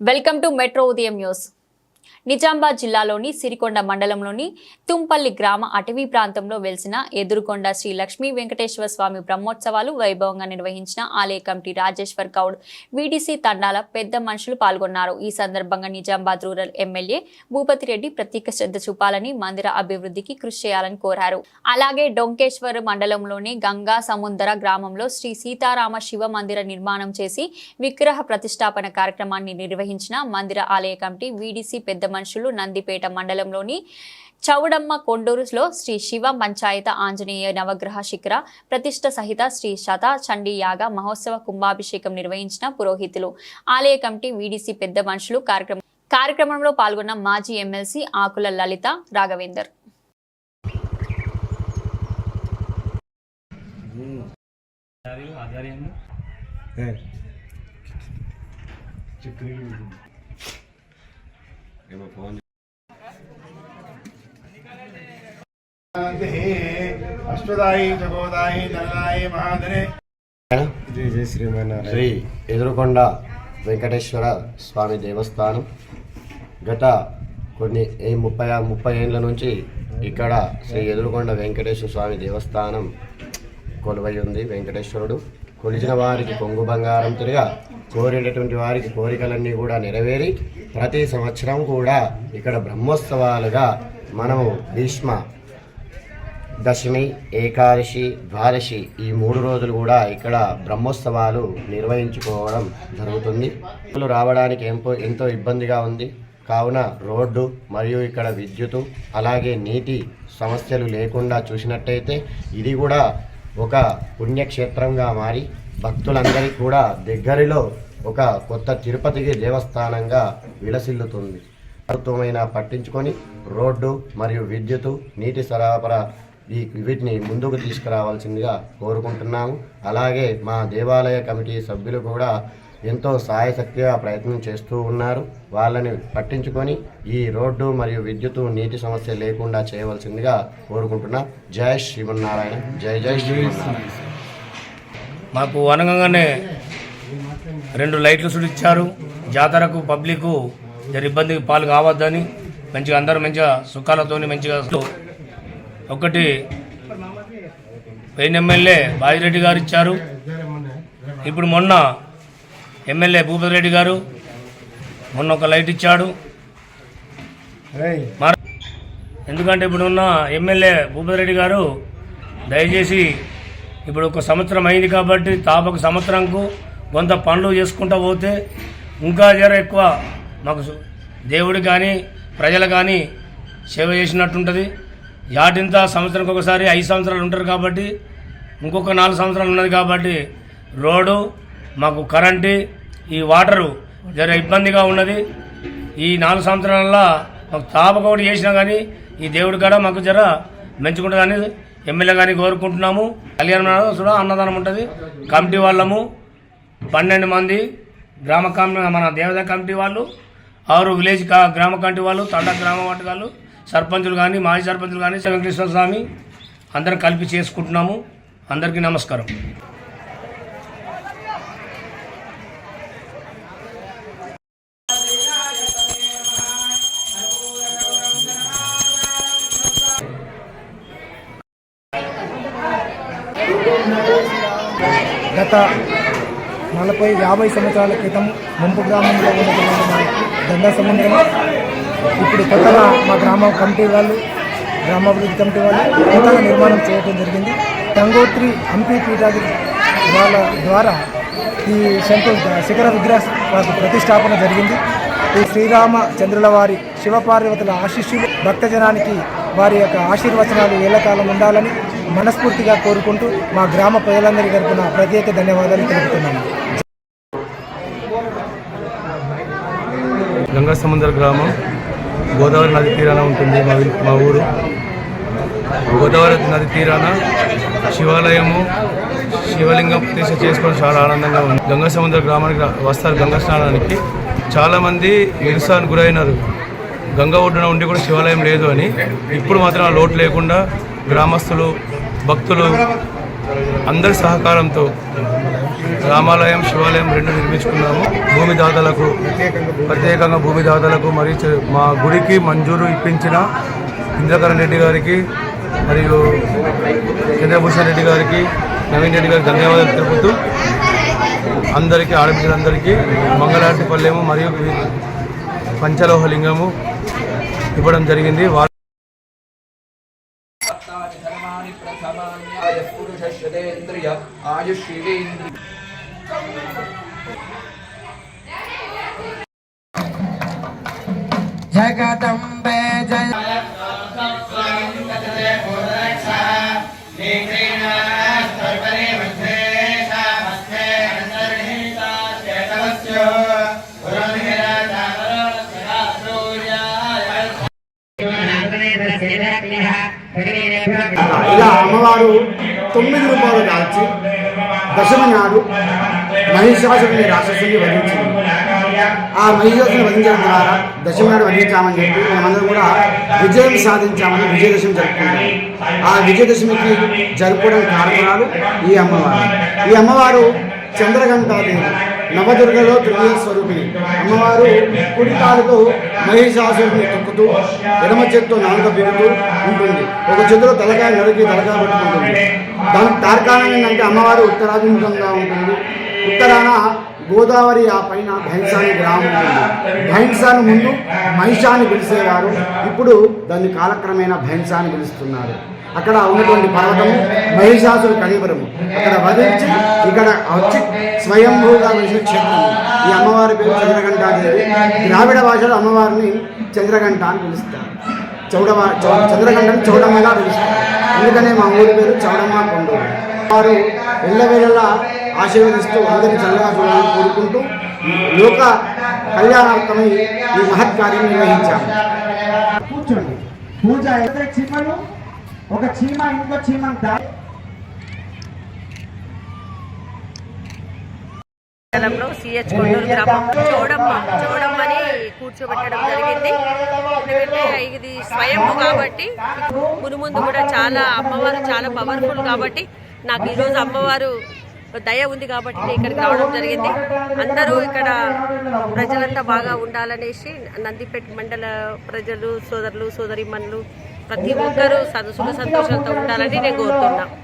Welcome to metro ఉదయం news Nizamabad జిల్లాలోని సిరికొండ మండలంలోని తుంపల్లి గ్రామ అటవీ ప్రాంతంలో వెలిసిన ఎదురుకొండ శ్రీ లక్ష్మీ వెంకటేశ్వర స్వామి బ్రహ్మోత్సవాలు వైభవంగా నిర్వహించిన ఆలయ కమిటీ రాజేశ్వర్ గౌడ్ వీడీసీ తండాల పెద్ద మనుషులు పాల్గొన్నారు. ఈ సందర్భంగా నిజామాబాద్ రూరల్ ఎమ్మెల్యే భూపతి రెడ్డి ప్రత్యేక శ్రద్ధ చూపాలని మందిర అభివృద్ధికి కృషి చేయాలని కోరారు. అలాగే డొంకేశ్వర్ మండలంలోని గంగా సముందర గ్రామంలో శ్రీ సీతారామ శివ మందిర నిర్మాణం చేసి విగ్రహ ప్రతిష్టాపన కార్యక్రమాన్ని నిర్వహించిన మందిర ఆలయ కమిటీ వీడీసీ పెద్ద మనుషులు నందిపేట మండలంలోని చౌడమ్మ కొండూరులో శ్రీ శివ పంచాయత ఆంజనేయ నవగ్రహ శిఖర ప్రతిష్ట సహిత శ్రీ శత చండీ యాగ మహోత్సవ కుంభాభిషేకం నిర్వహించిన పురోహితులు. ఆలయ కమిటీ వీడీసీ పెద్ద మనుషులు కార్యక్రమం కార్యక్రమంలో పాల్గొన్న మాజీ ఎమ్మెల్సీ ఆకుల లలిత రాఘవేందర్. ఆధ్వర్యంలో జగోదాయి శ్రీమన్నారాయణ. శ్రీ ఎదురుకొండ వెంకటేశ్వర స్వామి దేవస్థానం. గత కొన్ని ఏ ముప్పై ముప్పై ఏళ్ళ నుంచి ఇక్కడ శ్రీ ఎదురుకొండ వెంకటేశ్వర స్వామి దేవస్థానం కొలువై ఉంది వెంకటేశ్వరుడు. కొలిచిన వారికి కొంగు బంగారం తిరిగా కోరినటువంటి వారికి కోరికలన్నీ కూడా నెరవేరి ప్రతి సంవత్సరం కూడా ఇక్కడ బ్రహ్మోత్సవాలుగా మనము భీష్మ దశమి ఏకాదశి ద్వాదశి ఈ మూడు రోజులు కూడా ఇక్కడ బ్రహ్మోత్సవాలు నిర్వహించుకోవడం జరుగుతుంది. రావడానికి ఎంతో ఎంతో ఇబ్బందిగా ఉంది. కావున రోడ్డు మరియు ఇక్కడ విద్యుత్ అలాగే నీటి సమస్యలు లేకుండా చూసినట్టయితే ఇది కూడా ఒక పుణ్యక్షేత్రంగా మారి భక్తులందరికీ కూడా దగ్గరలో ఒక కొత్త తిరుపతికి దేవస్థానంగా విలసిల్లుతుంది. ప్రభుత్వమైన పట్టించుకొని రోడ్డు మరియు విద్యుత్ నీటి సరఫరా ఈ వీటిని ముందుకు తీసుకురావాల్సిందిగా కోరుకుంటున్నాము. అలాగే మా దేవాలయ కమిటీ సభ్యులు కూడా ఎంతో సాయశక్తిగా ప్రయత్నం చేస్తూ ఉన్నారు. వాళ్ళని పట్టించుకొని ఈ రోడ్డు మరియు విద్యుత్ నీటి సమస్య లేకుండా చేయవలసిందిగా కోరుకుంటున్నాం. జై శ్రీమన్నారాయణ. జై జై శ్రీమన్నారాయణ. మాకు అనగానే రెండు లైట్లు సుడిచ్చారు. జాతరకు పబ్లిక్ జర ఇబ్బందికి పాలు కావద్దని మంచిగా అందరూ మంచిగా సుఖాలతోని మంచిగా ఒకటి పోయిన ఎమ్మెల్యే బాజిరెడ్డి గారు ఇచ్చారు. ఇప్పుడు మొన్న ఎమ్మెల్యే భూపతి రెడ్డి గారు మొన్న ఒక లైట్ ఇచ్చాడు. ఎందుకంటే ఇప్పుడున్న ఎమ్మెల్యే భూపతి రెడ్డి గారు దయచేసి ఇప్పుడు ఒక సంవత్సరం అయింది కాబట్టి తాపకు సంవత్సరంకు కొంత పనులు చేసుకుంటూ పోతే ఇంకా జర ఎక్కువ మాకు దేవుడు కానీ ప్రజలు కానీ సేవ చేసినట్టుంటుంది. యాటింత సంవత్సరానికి ఒకసారి ఐదు సంవత్సరాలు ఉంటారు కాబట్టి ఇంకొక నాలుగు సంవత్సరాలు ఉన్నది కాబట్టి రోడ్డు మాకు కరెంటు ఈ వాటరు జర ఇబ్బందిగా ఉన్నది. ఈ నాలుగు సంవత్సరాలలో మాకు తాపక ఒకటి చేసినా కానీ ఈ దేవుడి కాడ మాకు జర మంచుకుంటుందని ఎమ్మెల్యే కానీ కోరుకుంటున్నాము. కళ్యాణం కూడా అన్నదానం ఉంటుంది. కమిటీ వాళ్ళము పన్నెండు మంది గ్రామ కమిటీ మన దేవత కమిటీ వాళ్ళు ఆరు విలేజ్ కా- గ్రామ కమిటీ వాళ్ళు తండ గ్రామ వాటకాలు సర్పంచులు కానీ మాజీ సర్పంచులు కానీ వెంకటేశ్వర స్వామి అందరం కలిపి చేసుకుంటున్నాము. అందరికీ నమస్కారం. గత నలభై యాభై సంవత్సరాల క్రితం ముంపు గ్రామంలో ఉన్నటువంటి మా దండా సముద్రం. ఇప్పుడు కొత్తగా మా గ్రామ కమిటీ వాళ్ళు గ్రామాభివృద్ధి కమిటీ వాళ్ళు కొత్తగా నిర్మాణం చేయడం జరిగింది. గంగోత్రి హంపి పీఠాది వాళ్ళ ద్వారా ఈ శంకు శిఖర విగ్రహ ప్రతిష్టాపన జరిగింది. ఈ శ్రీరామ చంద్రుల వారి శివపార్వతుల ఆశీస్సులు భక్తజనానికి వారి యొక్క ఆశీర్వచనాలు ఏళ్ళకాలం ఉండాలని మనస్ఫూర్తిగా కోరుకుంటూ మా గ్రామ ప్రజలందరి తరఫున ప్రత్యేక ధన్యవాదాలు తెలుపుతున్నాను. గంగా సముద్ర గ్రామం గోదావరి నది తీరాన ఉంటుంది మా మా ఊరు. గోదావరి నది తీరాన శివాలయము శివలింగం ప్రతిష్ట చేసుకోవడం చాలా ఆనందంగా ఉంది. గంగా సముద్ర గ్రామానికి వస్తారు గంగా స్నానానికి. చాలామంది నిరుసానికి గురైనారు. గంగా ఒడ్డున ఉండి కూడా శివాలయం లేదు అని. ఇప్పుడు మాత్రం ఆ లోటు లేకుండా గ్రామస్తులు భక్తులు అందరి సహకారంతో రామాలయం శివాలయం రెండు నిర్మించుకున్నాము. భూమి దాతలకు ప్రత్యేకంగా భూమి దాతలకు మరియు మా గుడికి మంజూరు ఇప్పించిన ఇంద్రకరణ్ రెడ్డి గారికి మరియు చంద్రభూషణ్ రెడ్డి గారికి నవీన్ రెడ్డి గారికి ధన్యవాదాలు తెలుపుతూ అందరికీ ఆడపిల్లందరికీ మంగళారతి పల్లెము మరియు పంచలోహలింగము ఇవ్వడం జరిగింది. వారు ఆయుష్యేంద్రియ జగదంబే జయ ఇలా అమ్మవారు తొమ్మిది రూపాయలు దాల్చి దశమి నాడు మహిషాసుని రాక్షసుని వధించింది. ఆ మహిషాసుని వధించడం ద్వారా దశమి నాడు వధించామని చెప్పి మనమందరం కూడా విజయం సాధించామని విజయదశమి జరుపుకున్నాం ఆ విజయదశమికి జరుపుకోవడం కారణాలు ఈ అమ్మవారు. ఈ అమ్మవారు చంద్రగంటాదేవి నవదుర్గలో తృతీయ స్వరూపిణి. అమ్మవారు కుడి కాలుతో మహిషాసురుని తొక్కుతూ ఎడమ చేత్తో నాలుక పెరుగుతూ ఉంటుంది. ఒక చేతిలో తలకాయ నరికి తలకాయ పట్టుకుంటుంది. దానికి తార్కాణం ఏంటంటే అమ్మవారు ఉత్తరాభిముఖంగా ఉంటుంది. ఉత్తరాన గోదావరి ఆ పైన భైంసాని గ్రామం ఉంటుంది. భైంసాను ముందు మహిషాన్ని పిలిచేవారు. ఇప్పుడు దాన్ని కాలక్రమేణా భైంసాన్ని పిలుస్తున్నారు. అక్కడ ఉన్నటువంటి పర్వతము మహిషాసురు కనివరము అక్కడ వధించి ఇక్కడ వచ్చి స్వయంభూగా వెలిసిన క్షేత్రము ఈ అమ్మవారి పేరు చంద్రఘంటాదేవి ద్రావిడ భాషలో అమ్మవారిని చంద్రగంట అని పిలుస్తారు. చౌడమ చౌ- చంద్రగంటని చౌడమ్మగా పిలుస్తారు. అందుకనే మా ఊరి పేరు చౌడమ్మ కొండూరు వారు వెళ్ళవేళలా ఆశీర్వదిస్తూ అందరినీ చల్లగా చూడాలని కోరుకుంటూ లోక కళ్యాణార్థమై ఈ మహత్కార్యం నిర్వహించాము. కూర్చోండి. పూజ అయితే ఒక చీమ ఇంకో చీమను దా మండలంలో సిహెచ్ కొండూరు గ్రామం చౌడమ్మ చౌడమ్మని కూర్చోబెట్టడం జరిగింది. ఎందుకంటే ఇది స్వయంభు కాబట్టి మునుముందు కూడా చాలా అమ్మవారు చాలా పవర్ఫుల్ కాబట్టి నాకు ఈరోజు అమ్మవారు దయ ఉంది కాబట్టి నేను ఇక్కడికి రావడం జరిగింది. అందరూ ఇక్కడ ప్రజలంతా బాగా ఉండాలనేసి నందిపేట మండల ప్రజలు సోదరులు సోదరిమణులు ప్రతి ఒక్కరూ సంతోష సంతోషాలతో ఉండాలని నేను కోరుతున్నాను